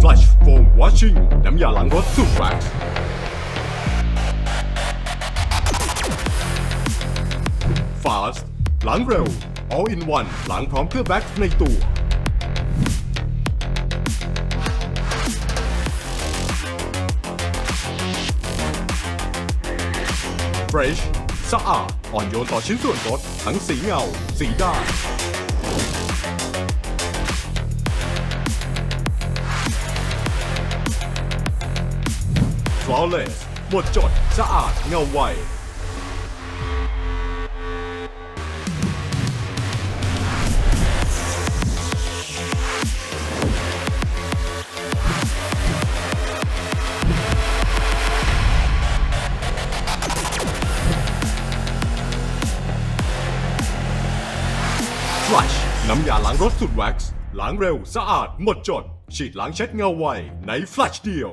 Flash Foam Washing น้ำยาล้างรถสูตรแว็กซ์ Fast ล้างเร็ว All in one ล้างพร้อมเครื่องแว็กในตัว Fresh สะอาดอ่อนโยนต่อชิ้นส่วนรถทั้งสีเงา สีด้าน Flawless หมดจดสะอาดเงาไว Flush น้ำยาล้างรถสุดแว็กซ์ล้างเร็วสะอาดหมดจด ฉีดล้างเช็ดเงาไวใน Flush เดียว